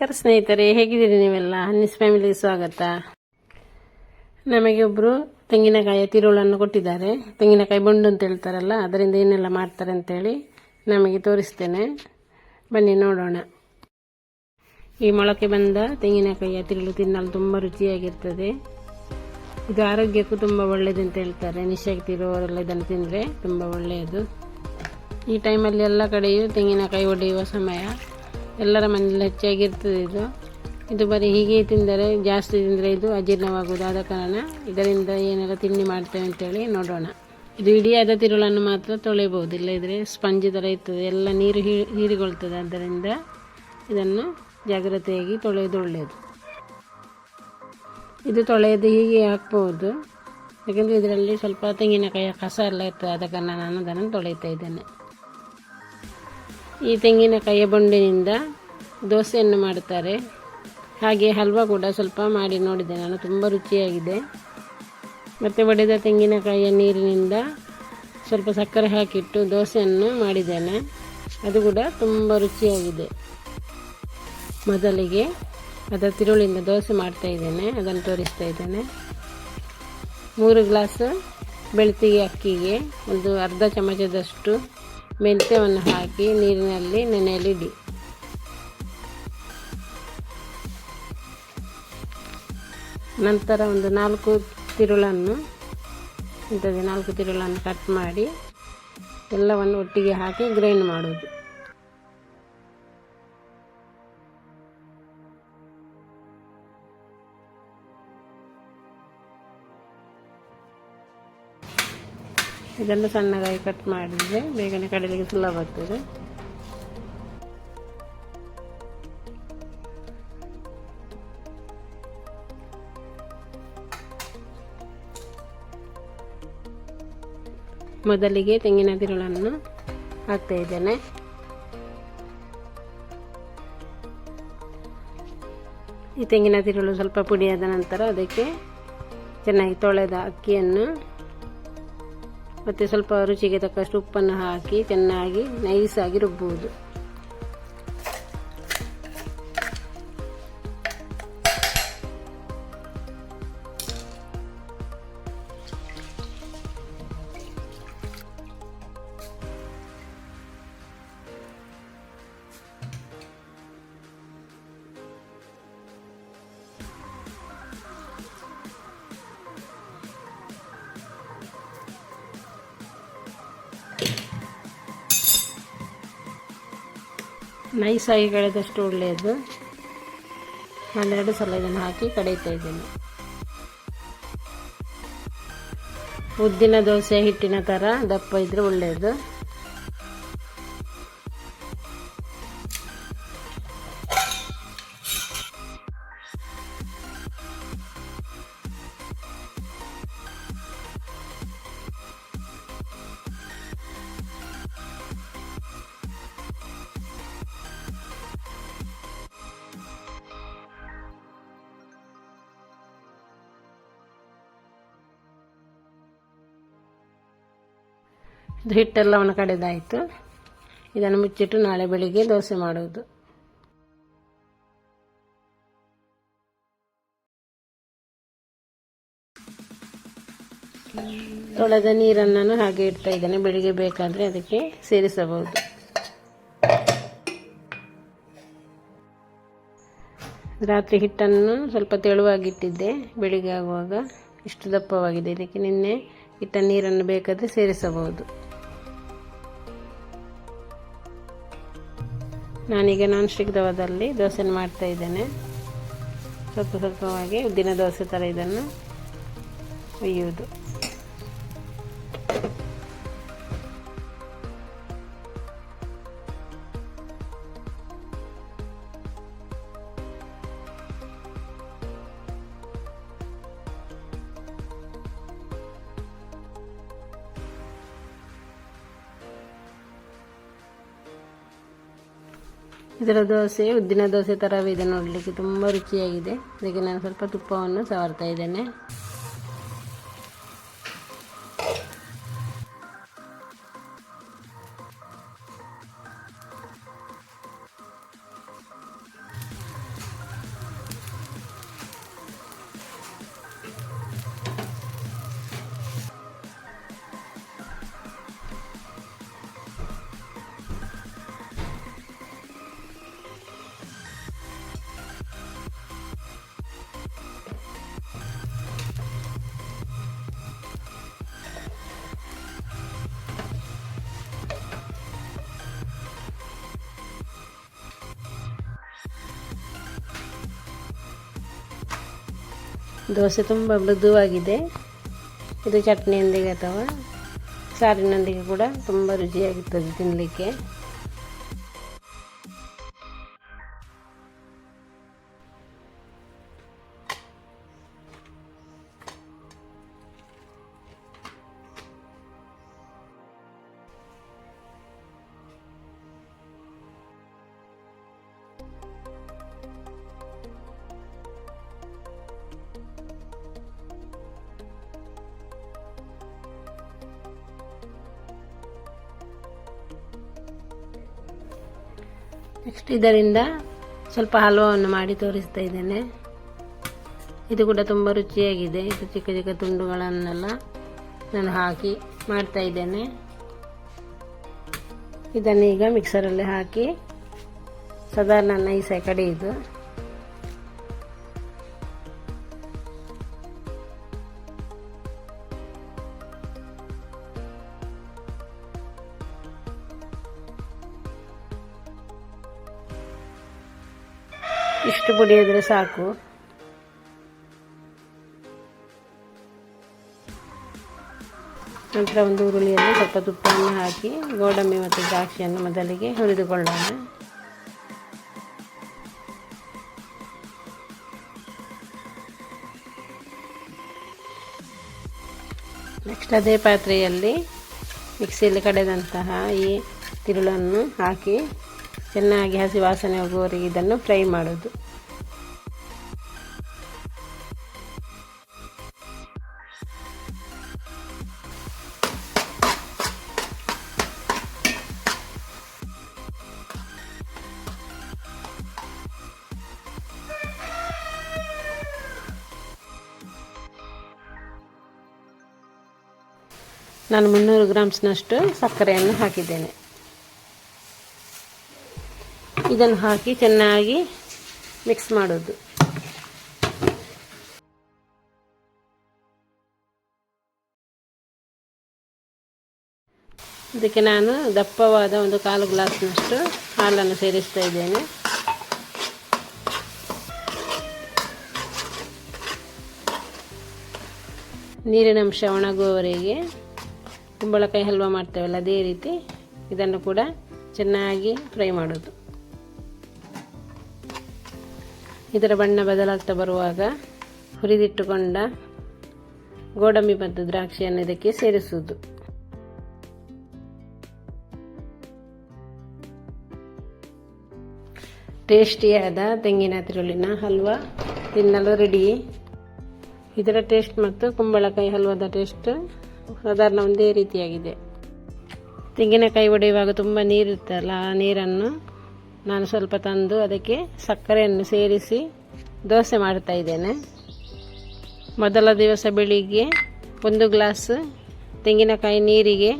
ನಮಸ್ಕಾರ ಸ್ನೇಹಿತರೆ, ಹೇಗಿದ್ದೀರಿ ನೀವೆಲ್ಲ? ಹನ್ನಿಸ್ ಫ್ಯಾಮಿಲಿಗೆ ಸ್ವಾಗತ. ನಮಗೆ ಒಬ್ಬರು ತೆಂಗಿನಕಾಯಿಯ ತಿರುಳನ್ನು ಕೊಟ್ಟಿದ್ದಾರೆ. ತೆಂಗಿನಕಾಯಿ ಬಂಡು ಅಂತ ಹೇಳ್ತಾರಲ್ಲ, ಅದರಿಂದ ಏನೆಲ್ಲ ಮಾಡ್ತಾರೆ ಅಂತೇಳಿ ನಮಗೆ ತೋರಿಸ್ತೇನೆ. ಬನ್ನಿ ನೋಡೋಣ. ಈ ಮೊಳಕೆ ಬಂದ ತೆಂಗಿನಕಾಯಿಯ ತಿರುಳು ತಿನ್ನಲು ತುಂಬ ರುಚಿಯಾಗಿರ್ತದೆ. ಇದು ಆರೋಗ್ಯಕ್ಕೂ ತುಂಬ ಒಳ್ಳೆಯದು ಅಂತ ಹೇಳ್ತಾರೆ. ನಿಶಕ್ತಿ ಇರುವವರೆಲ್ಲ ಇದನ್ನು ತಿಂದರೆ ತುಂಬ ಒಳ್ಳೆಯದು. ಈ ಟೈಮಲ್ಲಿ ಎಲ್ಲ ಕಡೆಯೂ ತೆಂಗಿನಕಾಯಿ ಒಡೆಯುವ ಸಮಯ. ಎಲ್ಲರ ಮನೆಯಲ್ಲಿ ಹೆಚ್ಚಾಗಿರ್ತದೆ ಇದು. ಇದು ಬರೀ ಹೀಗೆ ತಿಂದರೆ ಜಾಸ್ತಿ ತಿಂದರೆ ಇದು ಅಜೀರ್ಣವಾಗುವುದು ಆದ ಕಾರಣ ಇದರಿಂದ ಏನೆಲ್ಲ ತಿಂಡಿ ಮಾಡ್ತೇವೆ ಅಂತೇಳಿ ನೋಡೋಣ. ಇದು ಇಡಿಯಾದ ತಿರುಳನ್ನು ಮಾತ್ರ ತೊಳೆಯಬಹುದು ಇಲ್ಲದಿದ್ದರೆ ಸ್ಪಂಜ್ ಥರ ಇರ್ತದೆ. ಎಲ್ಲ ನೀರು ಹೀ ಹೀರಿಕೊಳ್ತದೆ ಆದ್ದರಿಂದ ಇದನ್ನು ಜಾಗ್ರತೆಯಾಗಿ ತೊಳೆಯೋದು ಒಳ್ಳೆಯದು. ಇದು ತೊಳೆಯೋದು ಹೀಗೆ ಹಾಕ್ಬೋದು ಯಾಕೆಂದರೆ ಇದರಲ್ಲಿ ಸ್ವಲ್ಪ ತೆಂಗಿನಕಾಯಿಯ ಕಸ ಎಲ್ಲ ಇರ್ತದೆ. ಆದ ಕಾರಣ ನಾನು ಅದನ್ನು ತೊಳೆಯುತ್ತಾ ಇದ್ದೇನೆ. ಈ ತೆಂಗಿನಕಾಯಿಯ ಬೊಂಡಿನಿಂದ ದೋಸೆಯನ್ನು ಮಾಡುತ್ತಾರೆ. ಹಾಗೆ ಹಲ್ವಾ ಕೂಡ ಸ್ವಲ್ಪ ಮಾಡಿ ನೋಡಿದೆ ನಾನು, ತುಂಬ ರುಚಿಯಾಗಿದೆ. ಮತ್ತು ಒಡೆದ ತೆಂಗಿನಕಾಯಿಯ ನೀರಿನಿಂದ ಸ್ವಲ್ಪ ಸಕ್ಕರೆ ಹಾಕಿಟ್ಟು ದೋಸೆಯನ್ನು ಮಾಡಿದ್ದೇನೆ. ಅದು ಕೂಡ ತುಂಬ ರುಚಿಯಾಗಿದೆ. ಮೊದಲಿಗೆ ಅದರ ತಿರುಳಿಂದ ದೋಸೆ ಮಾಡ್ತಾ ಇದ್ದೇನೆ, ಅದನ್ನು ತೋರಿಸ್ತಾ ಇದ್ದೇನೆ. ಮೂರು ಗ್ಲಾಸ್ ಬೆಳ್ತಿಗೆ ಅಕ್ಕಿಗೆ ಒಂದು ಅರ್ಧ ಚಮಚದಷ್ಟು ಮೆಂತ್ಯವನ್ನು ಹಾಕಿ ನೀರಿನಲ್ಲಿ ನೆನೆಯಲಿಡಿ ನಂತರ ಒಂದು ನಾಲ್ಕು ತಿರುಳನ್ನು, ಇಂಥದ್ದು ನಾಲ್ಕು ತಿರುಳನ್ನು ಕಟ್ ಮಾಡಿ ಎಲ್ಲವನ್ನು ಒಟ್ಟಿಗೆ ಹಾಕಿ ಗ್ರೈಂಡ್ ಮಾಡೋದು ಇದನ್ನು ಸಣ್ಣದಾಗಿ ಕಟ್ ಮಾಡಿದರೆ ಬೇಗನೆ ಕಡಲಿಗೆ ಸುಲಭ ಆಗ್ತದೆ. ಮೊದಲಿಗೆ ತೆಂಗಿನ ತಿರುಳನ್ನು ಹಾಕ್ತಾ ಇದ್ದೇನೆ. ಈ ತೆಂಗಿನ ತಿರುಳು ಸ್ವಲ್ಪ ಪುಡಿಯಾದ ನಂತರ ಅದಕ್ಕೆ ಚೆನ್ನಾಗಿ ತೊಳೆದ ಅಕ್ಕಿಯನ್ನು ಮತ್ತು ಸ್ವಲ್ಪ ರುಚಿಗೆ ತಕ್ಕಷ್ಟು ಉಪ್ಪನ್ನು ಹಾಕಿ ಚೆನ್ನಾಗಿ ನೈಸಾಗಿ ರುಬ್ಬುವುದು ನೈಸಾಗಿ ಕಳೆದಷ್ಟು ಒಳ್ಳೆಯದು. ನಾನೆರಡು ಸಲ ಇದನ್ನು ಹಾಕಿ ಕಡಿತಾ ಇದ್ದೀನಿ. ಉದ್ದಿನ ದೋಸೆ ಹಿಟ್ಟಿನ ಥರ ದಪ್ಪ ಇದ್ರೆ ಒಳ್ಳೆಯದು. ಇದು ಹಿಟ್ಟೆಲ್ಲವನ್ನು ಕಡೆದಾಯಿತು. ಇದನ್ನು ಮುಚ್ಚಿಟ್ಟು ನಾಳೆ ಬೆಳಿಗ್ಗೆ ದೋಸೆ ಮಾಡುವುದು. ತೊಳೆದ ನೀರನ್ನು ನಾನು ಹಾಗೆ ಇಡ್ತಾ ಇದ್ದೇನೆ. ಬೆಳಿಗ್ಗೆ ಬೇಕಾದರೆ ಅದಕ್ಕೆ ಸೇರಿಸಬಹುದು. ರಾತ್ರಿ ಹಿಟ್ಟನ್ನು ಸ್ವಲ್ಪ ತೆಳುವಾಗಿಟ್ಟಿದ್ದೆ. ಬೆಳಿಗ್ಗೆ ಆಗುವಾಗ ಇಷ್ಟು ದಪ್ಪವಾಗಿದೆ. ಇದಕ್ಕೆ ನಿನ್ನೆ ಹಿಟ್ಟ ನೀರನ್ನು ಬೇಕಾದರೆ ಸೇರಿಸಬಹುದು. ನಾನೀಗ ನಾನ್ ಸ್ಟಿಕ್ ದವದಲ್ಲಿ ದೋಸೆ ಮಾಡ್ತಾ ಇದ್ದೇನೆ. ಸ್ವಲ್ಪ ಸ್ವಲ್ಪವಾಗಿ ಉದ್ದಿನ ದೋಸೆ ಥರ ಇದನ್ನು ಒಯ್ಯುವುದು. ಇದರ ದೋಸೆ, ಉದ್ದಿನ ದೋಸೆ ಥರವೇ ಇದೆ ನೋಡಲಿಕ್ಕೆ. ತುಂಬ ರುಚಿಯಾಗಿದೆ. ಅದಕ್ಕೆ ನಾನು ಸ್ವಲ್ಪ ತುಪ್ಪವನ್ನು ಸವರ್ತಾ ಇದ್ದೇನೆ. ದೋಸೆ ತುಂಬ ಮೃದುವಾಗಿದೆ. ಇದು ಚಟ್ನಿಯೊಂದಿಗೆ ಅಥವಾ ಸಾರಿನೊಂದಿಗೆ ಕೂಡ ತುಂಬ ರುಚಿಯಾಗಿರ್ತದೆ ತಿನ್ನಲಿಕ್ಕೆ ನೆಕ್ಸ್ಟ್ ಇದರಿಂದ ಸ್ವಲ್ಪ ಹಲ್ವವನ್ನು ಮಾಡಿ ತೋರಿಸ್ತಾ ಇದ್ದೇನೆ. ಇದು ಕೂಡ ತುಂಬ ರುಚಿಯಾಗಿದೆ. ಇದು ಚಿಕ್ಕ ಚಿಕ್ಕ ತುಂಡುಗಳನ್ನೆಲ್ಲ ನಾನು ಹಾಕಿ ಮಾಡ್ತಾ ಇದ್ದೇನೆ. ಇದನ್ನು ಈಗ ಮಿಕ್ಸರಲ್ಲಿ ಹಾಕಿ ಸಾಧಾರಣ ಕಡೆ ಕಡಿಯುದು. ಇಷ್ಟು ಪುಡಿ ಆದರೆ ಸಾಕು. ನಂತರ ಒಂದು ಉರುಳಿಯಲ್ಲಿ ಸ್ವಲ್ಪ ತುಪ್ಪವನ್ನು ಹಾಕಿ ಗೋಡಂಬಿ ಮತ್ತು ದ್ರಾಕ್ಷಿಯನ್ನು ಮೊದಲಿಗೆ ಹುರಿದುಕೊಳ್ಳೋಣ. ನೆಕ್ಸ್ಟ್ ಅದೇ ಪಾತ್ರೆಯಲ್ಲಿ ಮಿಕ್ಸಿಯಲ್ಲಿ ಕಡೆದಂತಹ ಈ ತಿರುಳನ್ನು ಹಾಕಿ ಚೆನ್ನಾಗಿ ಹಸಿ ವಾಸನೆ ಹೋಗುವವರೆಗೆ ಇದನ್ನು ಫ್ರೈ ಮಾಡೋದು. ನಾನು ಮುನ್ನೂರು ಗ್ರಾಮ್ಸ್ನಷ್ಟು ಸಕ್ಕರೆಯನ್ನು ಹಾಕಿದ್ದೇನೆ. ಇದನ್ನು ಹಾಕಿ ಚೆನ್ನಾಗಿ ಮಿಕ್ಸ್ ಮಾಡೋದು. ಇದಕ್ಕೆ ನಾನು ದಪ್ಪವಾದ ಒಂದು ಕಾಲು ಗ್ಲಾಸ್ನಷ್ಟು ಹಾಲನ್ನು ಸೇರಿಸ್ತಾ ಇದ್ದೇನೆ. ನೀರಿನಂಶ ಒಣಗುವವರೆಗೆ ಕುಂಬಳಕಾಯಿ ಹಲ್ವ ಮಾಡ್ತೇವಲ್ಲ ಅದೇ ರೀತಿ ಇದನ್ನು ಕೂಡ ಚೆನ್ನಾಗಿ ಫ್ರೈ ಮಾಡೋದು. ಇದರ ಬಣ್ಣ ಬದಲಾಗ್ತಾ ಬರುವಾಗ ಹುರಿದಿಟ್ಟುಕೊಂಡ ಗೋಡಂಬಿ ಮತ್ತು ದ್ರಾಕ್ಷಿಯನ್ನು ಇದಕ್ಕೆ ಸೇರಿಸುವುದು. ಟೇಸ್ಟಿಯಾದ ತೆಂಗಿನ ತಿರುಳಿನ ಹಲ್ವ ತಿನ್ನಲು ರೆಡಿ. ಇದರ ಟೇಸ್ಟ್ ಮತ್ತು ಕುಂಬಳಕಾಯಿ ಹಲ್ವದ ಟೇಸ್ಟ್ ಸಾಧಾರಣ ಒಂದೇ ರೀತಿಯಾಗಿದೆ. ತೆಂಗಿನಕಾಯಿ ಒಡೆಯುವಾಗ ತುಂಬ ನೀರಿರುತ್ತಲ್ಲ, ಆ ನೀರನ್ನು ನಾನು ಸ್ವಲ್ಪ ತಂದು ಅದಕ್ಕೆ ಸಕ್ಕರೆಯನ್ನು ಸೇರಿಸಿ ದೋಸೆ ಮಾಡ್ತಾ ಇದ್ದೇನೆ. ಮೊದಲ ದಿವಸ ಬೆಳಿಗ್ಗೆ ಒಂದು ಗ್ಲಾಸ್ ತೆಂಗಿನಕಾಯಿ ನೀರಿಗೆ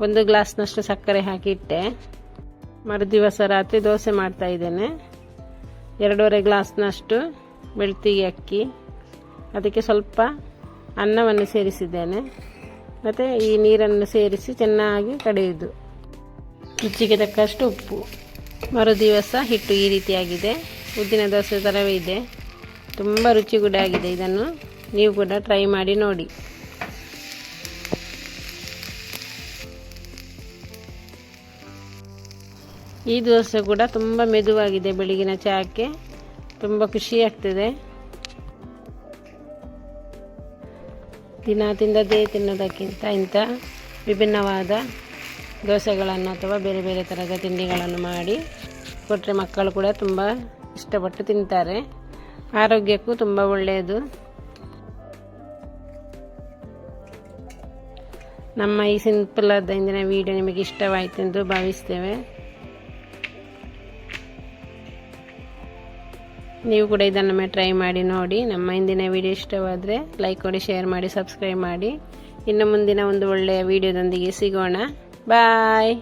ಒಂದು ಗ್ಲಾಸ್ನಷ್ಟು ಸಕ್ಕರೆ ಹಾಕಿಟ್ಟೆ. ಮರುದಿವಸ ರಾತ್ರಿ ದೋಸೆ ಮಾಡ್ತಾ ಇದ್ದೇನೆ. ಎರಡೂವರೆ ಗ್ಲಾಸ್ನಷ್ಟು ಬೆಳ್ತಿಗೆ ಅಕ್ಕಿ. ಅದಕ್ಕೆ ಸ್ವಲ್ಪ ಅನ್ನವನ್ನು ಸೇರಿಸಿದ್ದೇನೆ. ಮತ್ತು ಈ ನೀರನ್ನು ಸೇರಿಸಿ ಚೆನ್ನಾಗಿ ಕಡೆಯುವುದು ರುಚಿಗೆ ತಕ್ಕಷ್ಟು ಉಪ್ಪು. ಮರು ದಿವಸ ಹಿಟ್ಟು ಈ ರೀತಿಯಾಗಿದೆ. ಉದ್ದಿನ ದೋಸೆ ಥರವೇ ಇದೆ. ತುಂಬ ರುಚಿ ಕೂಡ ಆಗಿದೆ ಇದನ್ನು. ನೀವು ಕೂಡ ಟ್ರೈ ಮಾಡಿ ನೋಡಿ. ಈ ದೋಸೆ ಕೂಡ ತುಂಬ ಮೆದುವಾಗಿದೆ ಬೆಳಗಿನ ಚಹಾಕ್ಕೆ. ತುಂಬ ಖುಷಿ ಆಗ್ತದೆ. ದಿನ ತಿಂದದೇ ತಿನ್ನೋದಕ್ಕಿಂತ ಇಂಥ ವಿಭಿನ್ನವಾದ ದೋಸೆಗಳನ್ನು ಅಥವಾ ಬೇರೆ ಬೇರೆ ಥರದ ತಿಂಡಿಗಳನ್ನು ಮಾಡಿ ಕೊಟ್ಟರೆ ಮಕ್ಕಳು ಕೂಡ ತುಂಬ ಇಷ್ಟಪಟ್ಟು ತಿಂತಾರೆ. ಆರೋಗ್ಯಕ್ಕೂ ತುಂಬ ಒಳ್ಳೆಯದು. ನಮ್ಮ ಈ ಸಿಂಪಲ್ ಇಂದಿನ ವಿಡಿಯೋ ನಿಮಗೆ ಇಷ್ಟವಾಯಿತೆಂದು ಭಾವಿಸ್ತೇವೆ. ನೀವು ಕೂಡ ಇದನ್ನು ಟ್ರೈ ಮಾಡಿ ನೋಡಿ. ನಮ್ಮ ಇಂದಿನ ವಿಡಿಯೋ ಇಷ್ಟವಾದರೆ ಲೈಕ್ ಕೊಡಿ ಶೇರ್ ಮಾಡಿ ಸಬ್ಸ್ಕ್ರೈಬ್ ಮಾಡಿ. ಇನ್ನು ಮುಂದಿನ ಒಂದು ಒಳ್ಳೆಯ ವಿಡಿಯೋದೊಂದಿಗೆ ಸಿಗೋಣ. ಬಾಯ್